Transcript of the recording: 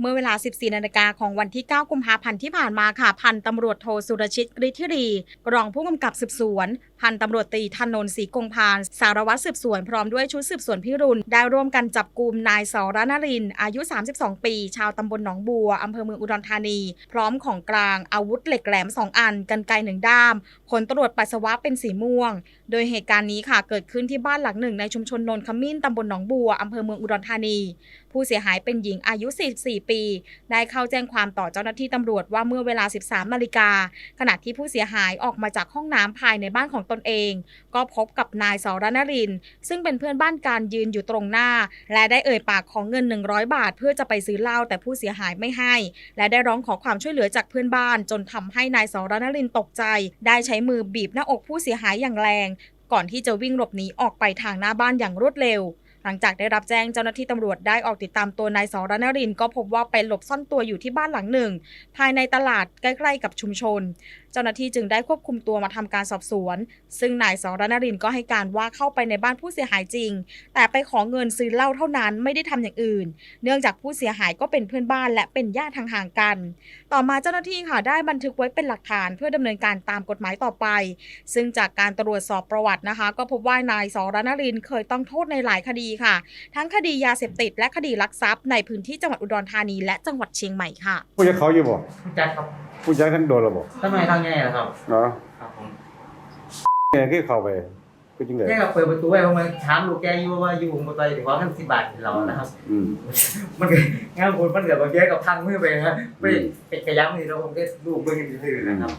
เมื่อเวลา 14 นาฬิกาของวันที่ 9 กุมภาพันธ์ที่ผ่านมาค่ะ พันตำรวจโทสุรชิตกฤทธิรีรองผู้กำกับสืบสวน พันตำรวจตีธนนท์ศรีกงพาน สารวัตรสืบสวน พร้อมด้วยชุดสืบสวนพิรุณ ได้ร่วมกันจับกลุ่มนายสรนริน อายุ 32 ปี ชาวตำบลหนองบัว อำเภอเมืองอุดรธานี พร้อมของกลาง อาวุธเหล็กแหลม 2 อัน กันไกรหนึ่งด้าม ผลตรวจปัสสาวะเป็นสีม่วง โดยเหตุการณ์นี้ค่ะเกิดขึ้นที่บ้านหลังหนึ่งในชุมชนนนขมิ้นตำบลหนองบัวอำเภอเมืองอุดรธานี ผู้เสียหายเป็นหญิงอายุ 44ปี ได้เข้าแจ้งความต่อเจ้าหน้าที่ตำรวจว่าเมื่อเวลา 13นาฬิกาขณะที่ผู้เสียหายออกมาจากห้องน้ำภายในบ้านของตนเอง ก็พบกับนายสรนริน ซึ่งเป็นเพื่อนบ้านการยืนอยู่ตรงหน้า และได้เอ่ยปากของเงิน 100 บาท เพื่อจะไปซื้อเหล้าแต่ผู้เสียหายไม่ให้ และได้ร้องขอความช่วยเหลือจากเพื่อนบ้าน จนทำให้นายสรนรินตกใจ ได้ใช้มือบีบหน้าอกผู้เสียหายอย่างแรง ก่อนที่จะวิ่งหลบหนีออกไปทางหน้าบ้านอย่างรวดเร็ว ลังจากได้รับแจ้งเจ้าหน้าที่ตำรวจได้ออกติดตามตัวนายสรนรินก็พบว่าไปหลบซ่อนตัวอยู่ที่บ้านหลังหนึ่ง ภายในตลาดใกล้ๆกับชุมชน เจ้าหน้าที่จึงได้ควบคุมตัวมาทำการสอบสวน ซึ่งนายสรนรินก็ให้การว่าเข้าไปในบ้านผู้เสียหายจริง แต่ไปขอเงินซื้อเหล้าเท่านั้นไม่ได้ทำอย่างอื่น เนื่องจากผู้เสียหายก็เป็นเพื่อนบ้านและเป็นญาติห่างกัน ต่อมาเจ้าหน้าที่ค่ะได้บันทึกไว้เป็นหลักฐานเพื่อดำเนินการตามกฎหมายต่อไป ซึ่งจากการตรวจสอบประวัตินะคะ ก็พบว่านายสรนรินเคยต้องโทษในหลายคดีค่ะ ทั้งคดียาเสพติด และคดีลักทรัพย์ในพื้นที่จังหวัดอุดรธานีและจังหวัดเชียงใหม่ค่ะ ผู้จักเขาอยู่บ่ผู้จัดครับผู้จักท่านโดนระบ่ทำไมทางแง่ล่ะครับเนาะครับผมแกคือเข้าไปคือจังได๋แค่เราเปิดประตูไว้ผมมาถามลูกแกอยู่ว่าอยู่บนไปถึงว่าท่านสิบบาทเรานะครับอืมมันก็งานบุญมันเกิดบางแกกับพังมือไปครับไปอืมไปกระยับนี่เราผมก็ลูกเบิ้งซื่อๆนะครับ